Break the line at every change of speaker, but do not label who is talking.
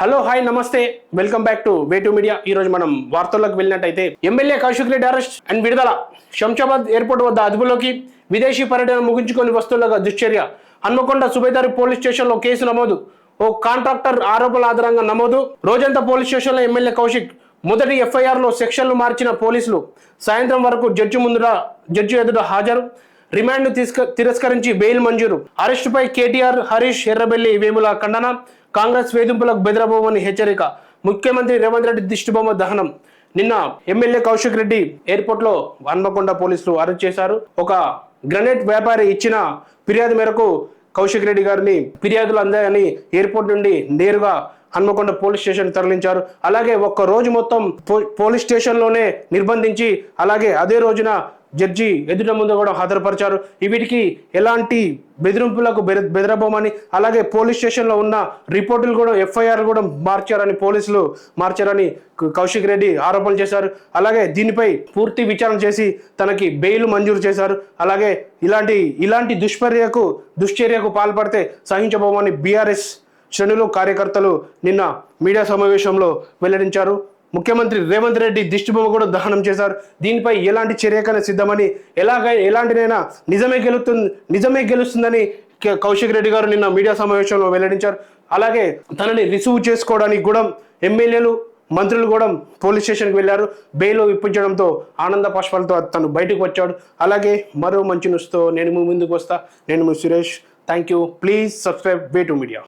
Hello hi నమస్తే. Welcome back to Vetu media. ఈ రోజు మనం వార్తల్లోకి వెళ్ళినట్టయితే MLA Kaushik Reddy arrest and విడుదల. శంషాబాద్ ఎయిర్పోర్ట్ వద్ద అదుపులోకి విదేశీ పర్యటన ముగించుకొని వస్తువులుగా దుశ్చర్య. హన్మకొండ సుబేదారి పోలీస్ స్టేషన్లో కేసు నమోదు. ఓ కాంట్రాక్టర్ ఆరోపణల ఆధారంగా నమోదు. రోజంతా పోలీస్ స్టేషన్లో ఎమ్మెల్యే కౌశిక్. మొదటి ఎఫ్ఐఆర్లో సెక్షన్లు మార్చిన పోలీసులు సాయంత్రం వరకు జడ్జి ముందుట జడ్జి ఎదుట హాజరు. రిమాండ్ తిరస్కరించి బెయిల్ మంజూరు. అరెస్టుపై కేటీఆర్ హరీష్ ఎర్రబెల్లి వేముల ఖండన. కాంగ్రెస్ వేధింపులకు బెదిరబోమని హెచ్చరిక. ముఖ్యమంత్రి రేవంత్ రెడ్డి దిష్టిబొమ్మ దహనం. నిన్న ఎమ్మెల్యే కౌశిక్ రెడ్డి ఎయిర్పోర్ట్లో హన్మకొండ పోలీసులు అరెస్ట్ చేశారు. ఒక గ్రనేట్ వ్యాపారి ఇచ్చిన ఫిర్యాదు మేరకు కౌశిక్ రెడ్డి గారిని ఫిర్యాదులు అందాయని ఎయిర్పోర్ట్ నుండి నేరుగా హన్మకొండ పోలీస్ స్టేషన్ తరలించారు. అలాగే ఒక్క రోజు మొత్తం పో- పోలీస్ స్టేషన్లోనే నిర్బంధించి అలాగే అదే రోజున జడ్జి ఎదుట ముందు కూడా హాజరుపరిచారు. వీటికి ఎలాంటి బెదిరింపులకు బెద బెదరబోమని అలాగే పోలీస్ స్టేషన్లో ఉన్న రిపోర్టులు కూడా ఎఫ్ఐఆర్ కూడా మార్చారని పోలీసులు మార్చారని కౌశిక్ రెడ్డి ఆరోపణలు చేశారు. అలాగే దీనిపై పూర్తి విచారణ చేసి తనకి బెయిల్ మంజూరు చేశారు. అలాగే ఇలాంటి ఇలాంటి దుష్పర్యకు దుశ్చర్యకు పాల్పడితే సహించబోమని బీఆర్ఎస్ శ్రేణులు కార్యకర్తలు నిన్న మీడియా సమావేశంలో వెల్లడించారు. ముఖ్యమంత్రి రేవంత్ రెడ్డి దిష్టిబొమ్మ కూడా దహనం చేశారు. దీనిపై ఎలాంటి చర్యకైనా సిద్ధమని ఎలాగ ఎలాంటినైనా నిజమే గెలుస్తుంది నిజమే గెలుస్తుందని కౌశిక్ రెడ్డి గారు నిన్న మీడియా సమావేశంలో వెల్లడించారు. అలాగే తనని రిసీవ్ చేసుకోవడానికి కూడా ఎమ్మెల్యేలు మంత్రులు కూడా పోలీస్ స్టేషన్కి వెళ్ళారు. బెయిల్ ఇప్పించడంతో ఆనంద పుష్పాలతో తను బయటకు వచ్చాడు. అలాగే మరో మంచి న్యూస్తో నేను ముందుకు వస్తా. నేను మీ Suresh. Thank you please subscribe way to media.